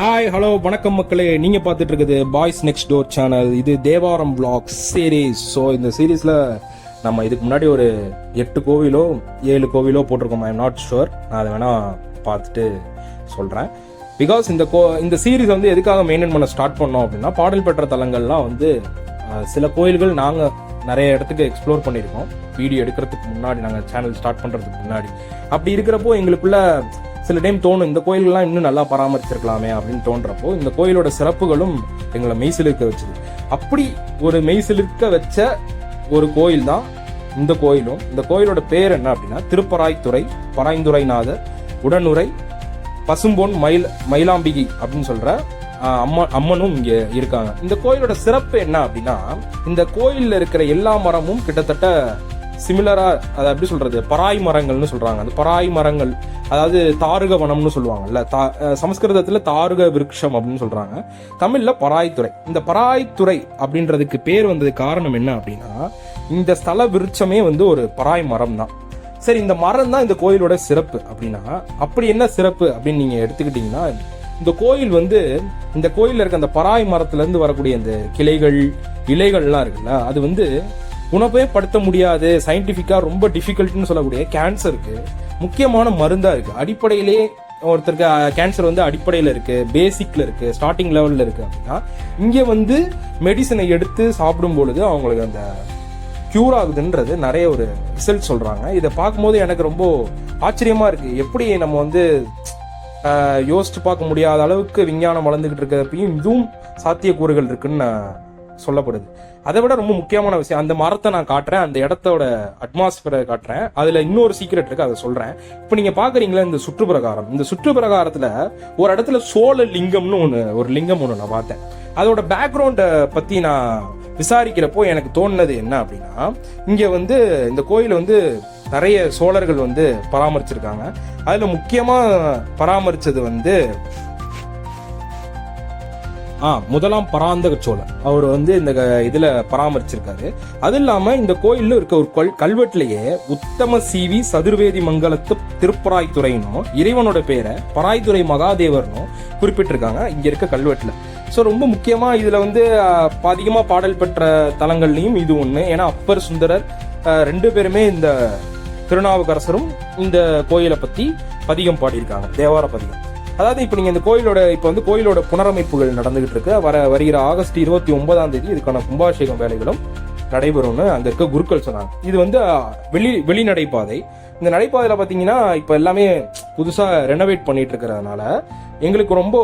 Hi hello வணக்கம் மக்களே. நீங்கள் பார்த்துட்டு இருக்குது பாய்ஸ் நெக்ஸ்ட் டோர் சேனல் இது தேவாரம் vlog சீரீஸ் ஸோ இந்த சீரீஸில் நம்ம இதுக்கு முன்னாடி ஒரு எட்டு கோவிலோ ஏழு கோவிலோ போட்டிருக்கோம். ஐ எம் நாட் ஷுவர் நான் அதை வேணா பார்த்துட்டு சொல்கிறேன் பிகாஸ் இந்த கோ இந்த சீரீஸ் வந்து எதுக்காக மெயின்டைன் பண்ண ஸ்டார்ட் பண்ணோம் அப்படின்னா பாடல் பெற்ற தலங்கள்லாம் வந்து சில கோயில்கள் நாங்கள் நிறைய இடத்துக்கு எக்ஸ்ப்ளோர் பண்ணியிருக்கோம். வீடியோ எடுக்கிறதுக்கு முன்னாடி நாங்கள் சேனல் ஸ்டார்ட் பண்ணுறதுக்கு முன்னாடி. அப்படி இருக்கிறப்போ எங்களுக்குள்ள சில டைம் தோணும் இந்த கோயிலெல்லாம் இன்னும் நல்லா பராமரிச்சிருக்கலாமே அப்படின்னு தோன்றப்போ இந்த கோயிலோட சிறப்புகளும் எங்களை மெய்சிலிருக்க வச்சுது. அப்படி ஒரு மெய்சிலிருக்க வச்ச ஒரு கோயில் தான் இந்த கோயிலும். இந்த கோயிலோட பேர் என்ன அப்படின்னா திருப்பராய்த்துறை பராய்ந்துரைநாதர் உடனுரை பசும்பொன் மயில் மயிலாம்பிகை அப்படின்னு சொல்ற அம்மா அம்மனும் இங்கே இருக்காங்க. இந்த கோயிலோட சிறப்பு என்ன அப்படின்னா இந்த கோயிலில் இருக்கிற எல்லா மரமும் கிட்டத்தட்ட சிமிலரா அதை எப்படி சொல்றது? பராய் மரங்கள்னு சொல்றாங்க. அந்த பராய் மரங்கள் அதாவது தாருக வனம்னு சொல்லுவாங்கல்ல தா- சமஸ்கிருதத்தில் சமஸ்கிருதத்துல தாருக விருட்சம் அப்படின்னு சொல்றாங்க. தமிழ்ல பராய்த்துறை இந்த பராய்த்துறை அப்படின்றதுக்கு பேர் வந்தது காரணம் என்ன அப்படின்னா இந்த ஸ்தல விருட்சமே வந்து ஒரு பராய் மரம் தான் சரி இந்த மரம் தான் இந்த கோயிலோட சிறப்பு அப்படின்னா அப்படி என்ன சிறப்பு அப்படின்னு நீங்க எடுத்துக்கிட்டீங்கன்னா இந்த கோயில் வந்து இந்த கோயிலில் இருக்க அந்த பராய் மரத்துல இருந்து வரக்கூடிய அந்த கிளைகள் இலைகள்லாம் இருக்குல்ல அது வந்து உணவே படுத்த முடியாது. சயின்டிஃபிக்காக ரொம்ப டிஃபிகல்ட்னு சொல்லக்கூடிய கேன்சருக்கு முக்கியமான மருந்தாக இருக்குது அடிப்படையிலே ஒருத்தருக்கு கேன்சர் வந்து அடிப்படையில் இருக்குது பேசிக்ல இருக்குது ஸ்டார்டிங் லெவலில் இருக்குது அப்படின்னா இங்கே வந்து மெடிசனை எடுத்து சாப்பிடும் பொழுது அவங்களுக்கு அந்த க்யூர் ஆகுதுன்றது நிறைய ஒரு ரிசல்ட் சொல்கிறாங்க இதை பார்க்கும்போது எனக்கு ரொம்ப ஆச்சரியமாக இருக்குது எப்படி நம்ம வந்து யோசித்து யோசிச்சு பார்க்க முடியாத அளவுக்கு விஞ்ஞானம் வளர்ந்துக்கிட்டு இருக்கிறப்பையும் இதுவும் சாத்தியக்கூறுகள் இருக்குன்னு நான் சொல்லப்படுது. அதை விட ரொம்ப முக்கியமான விஷயம் அந்த மரத்தை நான் காட்டுறேன் அந்த இடத்தோட அட்மாஸ்பியரை காட்டுறேன். அதுல இன்னொரு சீக்ரெட் இருக்கு அதை சொல்றேன். இப்போ நீங்க பாக்குறீங்களா இந்த சுற்றுப்பிரகாரம்? இந்த சுற்றுப்பிரகாரத்தில் ஒரு இடத்துல சோழ லிங்கம்னு ஒன்று ஒரு லிங்கம் ஒன்று நான் பார்த்தேன். அதோட பேக்ரவுண்டை பத்தி நான் விசாரிக்கிறப்போ எனக்கு தோணுனது என்ன அப்படின்னா இங்க வந்து இந்த கோயில் வந்து நிறைய சோழர்கள் வந்து பராமரிச்சிருக்காங்க. அதுல முக்கியமா பராமரிச்சது வந்து ஆ முதலாம் பராந்தக சோழன். அவர் வந்து இந்த க- இதுல பராமரிச்சிருக்காரு. அது இல்லாம இந்த கோயில்ல இருக்க ஒரு கல் கல்வெட்டுலயே உத்தம சிவி சதுர்வேதி மங்கலத்து திருப்பராய்த்துறைனும் இறைவனோட பேரை பராய்த்துறை மகாதேவர்னும் குறிப்பிட்டிருக்காங்க இங்க இருக்க கல்வெட்டுல. ஸோ ரொம்ப முக்கியமா இதுல வந்து ஆ, அதிகமா பாடல் பெற்ற தலங்கள்லையும் இது ஒண்ணு. ஏன்னா அப்பர் சுந்தரர் ரெண்டு பேருமே இந்த திருநாவுக்கரசரும் இந்த கோயிலை பத்தி பதிகம் பாடியிருக்காங்க. தேவார பதிகம். அதாவது இப்போ நீங்கள் இந்த கோயிலோட இப்போ வந்து கோயிலோட புனரமைப்புகள் நடந்துகிட்டு இருக்கு வர வருகிற ஆகஸ்ட் இருபத்தி ஒன்பதாம் தேதி இதுக்கான கும்பாபிஷேகம் வேலைகளும் நடைபெறும்னு அங்கே இருக்க குருக்கள் சொன்னாங்க. இது வந்து வெளி வெளிநடைபாதை. இந்த நடைபாதையில் பார்த்தீங்கன்னா இப்போ எல்லாமே புதுசாக ரெனோவேட் பண்ணிட்டு இருக்கிறதுனால எங்களுக்கு ரொம்ப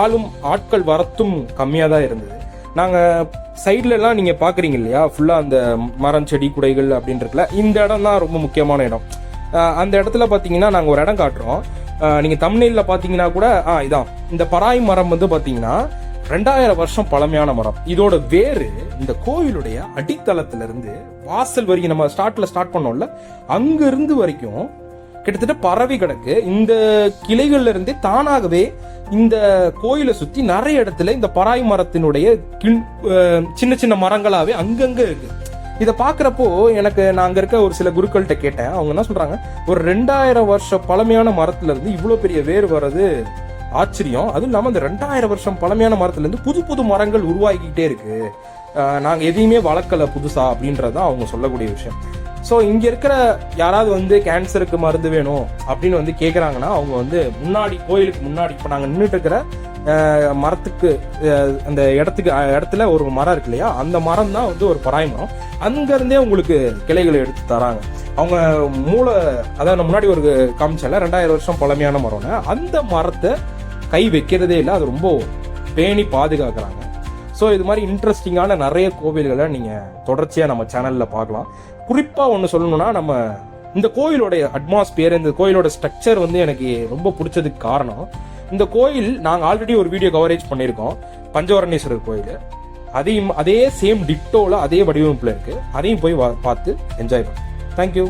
ஆளும் ஆட்கள் வரத்தும் கம்மியாக தான் இருந்தது. நாங்கள் சைட்லலாம் நீங்கள் பார்க்குறீங்க இல்லையா? ஃபுல்லாக அந்த மரம் செடி குடைகள் அப்படின்றதுல இந்த இடம் தான் ரொம்ப முக்கியமான இடம். அந்த இடத்துல பார்த்தீங்கன்னா நாங்கள் ஒரு இடம் காட்டுறோம். நீங்கள் நீங்க பார்த்தீங்கன்னா பாத்தீங்கன்னா கூட ஆ இதான். இந்த பராய் மரம் வந்து பாத்தீங்கன்னா ரெண்டாயிரம் வருஷம் பழமையான மரம். இதோட வேறு இந்த கோயிலுடைய அடித்தளத்துல இருந்து வாசல் வரைக்கும் நம்ம ஸ்டார்ட்ல ஸ்டார்ட் பண்ணோம்ல அங்க இருந்து வரைக்கும் கிட்டத்தட்ட பரவி கிடக்கு. இந்த கிளைகள்ல இருந்தே தானாகவே இந்த கோயிலை சுத்தி நிறைய இடத்துல இந்த பராய் மரத்தினுடைய கிண்- சின்ன சின்ன மரங்களாவே அங்கங்க இருக்கு. இதை பார்க்குறப்போ எனக்கு நான் அங்கே இருக்க ஒரு சில குருக்கள்கிட்ட கேட்டேன். அவங்க என்ன சொல்கிறாங்க ஒரு ரெண்டாயிரம் வருஷம் பழமையான மரத்துலேருந்து இவ்வளோ பெரிய வேர் வர்றது ஆச்சரியம். அதுவும் இல்லாமல் இந்த ரெண்டாயிரம் வருஷம் பழமையான மரத்துலேருந்து புது புது மரங்கள் உருவாகிக்கிட்டே இருக்குது நாங்கள் எதையுமே வளர்க்கல புதுசாக அப்படின்றது தான் அவங்க சொல்லக்கூடிய விஷயம். ஸோ இங்கே இருக்கிற யாராவது வந்து கேன்சருக்கு மருந்து வேணும் அப்படின்னு வந்து கேட்குறாங்கன்னா அவங்க வந்து முன்னாடி கோயிலுக்கு முன்னாடி இப்போ நாங்கள் நின்றுட்டு இருக்கிற மரத்துக்கு அந்த இடத்துக்கு இடத்துல ஒரு மரம் இருக்கு இல்லையா? அந்த மரம் தான் வந்து ஒரு பராய் மரம். அங்கேருந்தே உங்களுக்கு கிளைகளை எடுத்து தராங்க. அவங்க மூளை அதாவது முன்னாடி ஒரு காமிச்சல ரெண்டாயிரம் வருஷம் பழமையான மரம்னு அந்த மரத்தை கை வைக்கிறதே இல்லை அது ரொம்ப பேணி பாதுகாக்கிறாங்க. ஸோ இது மாதிரி இன்ட்ரெஸ்டிங்கான நிறைய கோவில்களை நீங்கள் தொடர்ச்சியாக நம்ம சேனலில் பார்க்கலாம். குறிப்பாக ஒன்று சொல்லணும்னா நம்ம இந்த கோயிலோடைய அட்மாஸ்பியர் இந்த கோயிலோட ஸ்ட்ரக்சர் வந்து எனக்கு ரொம்ப பிடிச்சதுக்கு காரணம். இந்த கோயில் நாங்கள் ஆல்ரெடி ஒரு வீடியோ கவரேஜ் பண்ணியிருக்கோம். பஞ்சவரணேஸ்வரர் கோயில். அதையும் அதே சேம் டிட்டோவில் அதே வடிவமைப்பில் இருக்குது அதையும் போய் வா- பார்த்து என்ஜாய் பண்ணுங்க தேங்க்யூ